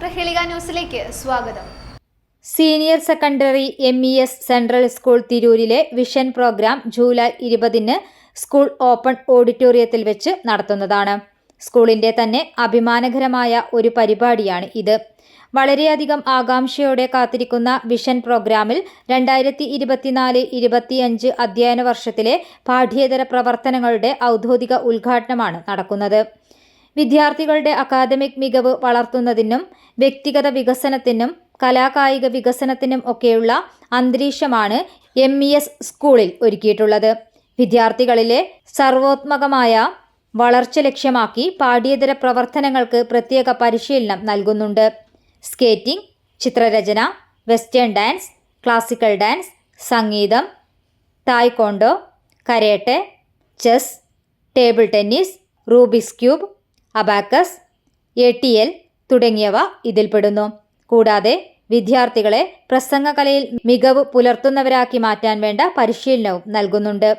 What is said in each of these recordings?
Prahelika ന്യൂസിലേക്ക് സ്വാഗതം. Senior secondary M E S central school തിരൂരിലെ വിഷൻ പ്രോഗ്രാം ജൂലൈ ഇരുപതിന് സ്കൂൾ ഓപ്പൺ ഓഡിറ്റോറിയത്തിൽ വെച്ച് നടത്തുന്നതാണ്. സ്കൂളിന്റെ തന്നെ അഭിമാനകരമായ ഒരു പരിപാടിയാണ് ഇത്. വളരെയധികം ആകാംക്ഷയോടെ കാത്തിരിക്കുന്ന വിഷൻ പ്രോഗ്രാമിൽ രണ്ടായിരത്തി ഇരുപത്തിനാല് ഇരുപത്തിയഞ്ച് അധ്യയന വർഷത്തിലെ പാഠ്യേതര പ്രവർത്തനങ്ങളുടെ ഔദ്യോഗിക ഉദ്ഘാടനമാണ് നടക്കുന്നത്. വിദ്യാർത്ഥികളുടെ അക്കാദമിക് മികവ് വളർത്തുന്നതിനും വ്യക്തിഗത വികസനത്തിനും കലാകായിക വികസനത്തിനും ഒക്കെയുള്ള അന്തരീക്ഷമാണ് എം ഇ എസ് സ്കൂളിൽ ഒരുക്കിയിട്ടുള്ളത്. വിദ്യാർത്ഥികളിലെ സർവോത്മകമായ വളർച്ച ലക്ഷ്യമാക്കി പാഠ്യേതര പ്രവർത്തനങ്ങൾക്ക് പ്രത്യേക പരിശീലനം നൽകുന്നുണ്ട്. സ്കേറ്റിംഗ് ചിത്രരചന വെസ്റ്റേൺ ഡാൻസ് ക്ലാസിക്കൽ ഡാൻസ് സംഗീതം taekwondo karate chess table tennis Rubik's cube abacus A T L തുടങ്ങിയവ ഇതിൽപ്പെടുന്നു. കൂടാതെ വിദ്യാർത്ഥികളെ പ്രസംഗകലയിൽ മികവ് പുലർത്തുന്നവരാക്കി മാറ്റാൻ വേണ്ട പരിശീലനവും നൽകുന്നുണ്ട്.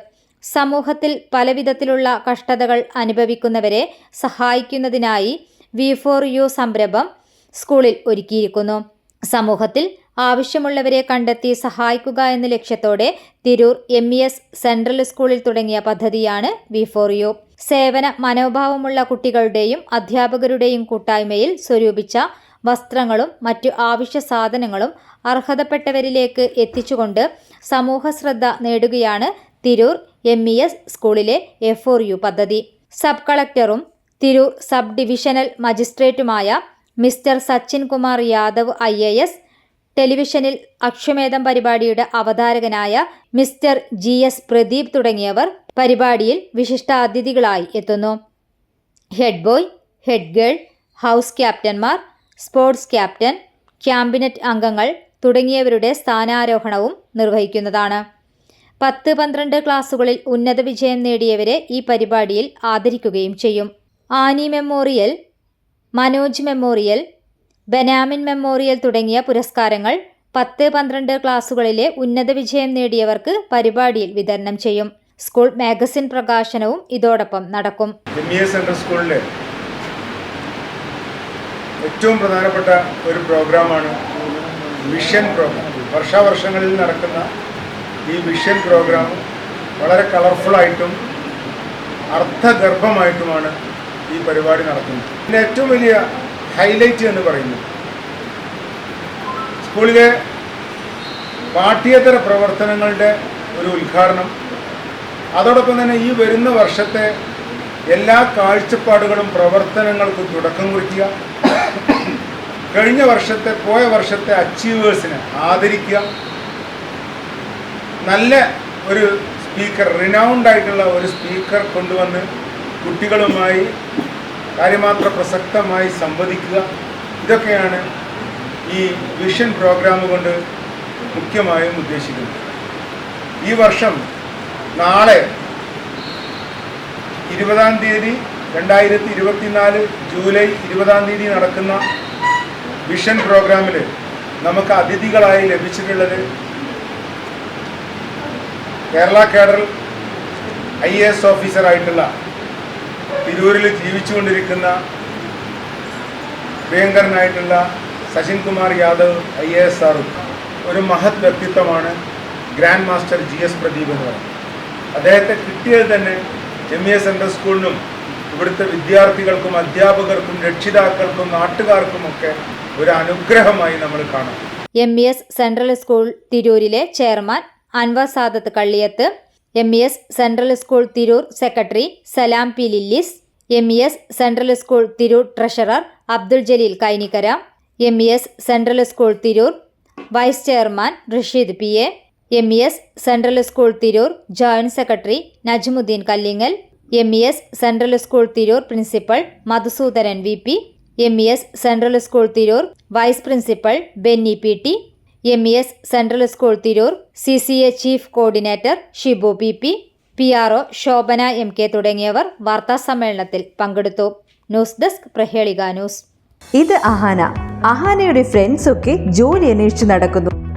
സമൂഹത്തിൽ പലവിധത്തിലുള്ള കഷ്ടതകൾ അനുഭവിക്കുന്നവരെ സഹായിക്കുന്നതിനായി വി ഫോർ യു സംരംഭം സ്കൂളിൽ ഒരുക്കിയിരിക്കുന്നു. സമൂഹത്തിൽ ആവശ്യമുള്ളവരെ കണ്ടെത്തി സഹായിക്കുക എന്ന ലക്ഷ്യത്തോടെ Tirur M E S central സ്കൂളിൽ തുടങ്ങിയ പദ്ധതിയാണ് വി ഫോർ യു. സേവന മനോഭാവമുള്ള കുട്ടികളുടെയും അധ്യാപകരുടെയും കൂട്ടായ്മയിൽ സ്വരൂപിച്ച വസ്ത്രങ്ങളും മറ്റു ആവശ്യ സാധനങ്ങളും അർഹതപ്പെട്ടവരിലേക്ക് എത്തിച്ചുകൊണ്ട് സമൂഹ ശ്രദ്ധ നേടുകയാണ് തിരൂർ എം ഇ എസ് സ്കൂളിലെ എഫ് ഓർ യു പദ്ധതി. സബ് കളക്ടറും Tirur sub divisional മജിസ്ട്രേറ്റുമായ mister Sachin Kumar Yadav I A S ടെലിവിഷനിൽ അക്ഷമേധം പരിപാടിയുടെ അവതാരകനായ മിസ്റ്റർ ജി എസ് പ്രദീപ് തുടങ്ങിയവർ പരിപാടിയിൽ വിശിഷ്ടാതിഥികളായി എത്തുന്നു. Head boy head girl house ക്യാപ്റ്റന്മാർ sports captain cabinet അംഗങ്ങൾ തുടങ്ങിയവരുടെ സ്ഥാനാരോഹണവും നിർവഹിക്കുന്നതാണ്. പത്ത് പന്ത്രണ്ട് ക്ലാസുകളിൽ ഉന്നത വിജയം നേടിയവരെ ഈ പരിപാടിയിൽ ആദരിക്കുകയും ചെയ്യും. Annie memorial Manoj memorial Benamin memorial തുടങ്ങിയ പുരസ്കാരങ്ങൾ പത്ത് പന്ത്രണ്ട് ക്ലാസുകളിലെ ഉന്നത വിജയം നേടിയവർക്ക് പരിപാടിയിൽ വിതരണം ചെയ്യും. സ്കൂൾ മാഗസിൻ പ്രകാശനവും ഇതോടൊപ്പം നടക്കും. സെൻട്രൽ സ്കൂളിലെ ഏറ്റവും പ്രധാനപ്പെട്ട ഒരു പ്രോഗ്രാമാണ് വിഷൻ പ്രോഗ്രാം. വർഷാവർഷങ്ങളിൽ നടക്കുന്ന ഈ വിഷൻ പ്രോഗ്രാം വളരെ കളർഫുള്ളായിട്ടും അർത്ഥഗർഭമായിട്ടുമാണ് ഈ പരിപാടി നടക്കുന്നത് ഇതിന്റെ ഏറ്റവും വലിയ ഹൈലൈറ്റ് എന്ന് പറയുന്നത് സ്കൂളിലെ പാഠ്യേതര പ്രവർത്തനങ്ങളുടെ ഒരു ഉദ്ഘാടനം അതോടൊപ്പം തന്നെ ഈ വരുന്ന വർഷത്തെ എല്ലാ കാഴ്ചപ്പാടുകളും പ്രവർത്തനങ്ങൾക്കും തുടക്കം കുറിക്കുക. കഴിഞ്ഞ വർഷത്തെ പോയ വർഷത്തെ അച്ചീവേഴ്സിനെ ആദരിക്കുക. നല്ല ഒരു സ്പീക്കർ റിനൗണ്ട് ആയിട്ടുള്ള ഒരു സ്പീക്കർ കൊണ്ടുവന്ന് കുട്ടികളുമായി കാര്യമാത്ര പ്രസക്തമായി സംവദിക്കുക. ഇതൊക്കെയാണ് ഈ വിഷൻ പ്രോഗ്രാം കൊണ്ട് മുഖ്യമായും ഉദ്ദേശിക്കുന്നത്. ഈ വർഷം നാളെ ഇരുപതാം തീയതി രണ്ടായിരത്തി ഇരുപത്തിനാല് ജൂലൈ ഇരുപതാം തീയതി നടക്കുന്ന വിഷൻ പ്രോഗ്രാമിൽ നമുക്ക് അതിഥികളായി ലഭിച്ചിട്ടുള്ളത് കേരള കേഡറൽ ഐ എ എസ് ഓഫീസറായിട്ടുള്ള തിരൂരിൽ ജീവിച്ചുകൊണ്ടിരിക്കുന്ന പ്രിയങ്കരനായിട്ടുള്ള Sachin Kumar Yadav I A S സാറും ഒരു മഹത് വ്യക്തിത്വമാണ് grand master G S Pradeep എന്ന് പറയുന്നത്. അദ്ദേഹത്തെ കിട്ടിയത് തന്നെ ജമിയ സെൻട്രൽ സ്കൂളിനും ഇവിടുത്തെ വിദ്യാർത്ഥികൾക്കും അധ്യാപകർക്കും രക്ഷിതാക്കൾക്കും നാട്ടുകാർക്കുമൊക്കെ ഒരു അനുഗ്രഹമായി നമ്മൾ കാണാം. M E S central school തിരൂരിലെ chairman Anwar Sadath Kalliyath M E S central school Tirur secretary Salam P Lillis M E S central school Tirur treasurer Abdul Jaleel Kainikkara M E S central school Tirur vice chairman Rasheed P A M E S central school Tirur joint secretary Najmuddin Kallingal M E S central school Tirur principal Madhusudaran V P M E S central school Tirur vice principal Benny P T M E S central school Tirur C C A chief coordinator Shibu P P P R O Shobhana M K തുടങ്ങിയവർ വാർത്താസമ്മേളനത്തിൽ പങ്കെടുത്തു. News desk Prahelika news. ഇത് Ahana. അഹാനയുടെ friends ഒക്കെ ജോലി അന്വേഷിച്ച് നടക്കുന്നു.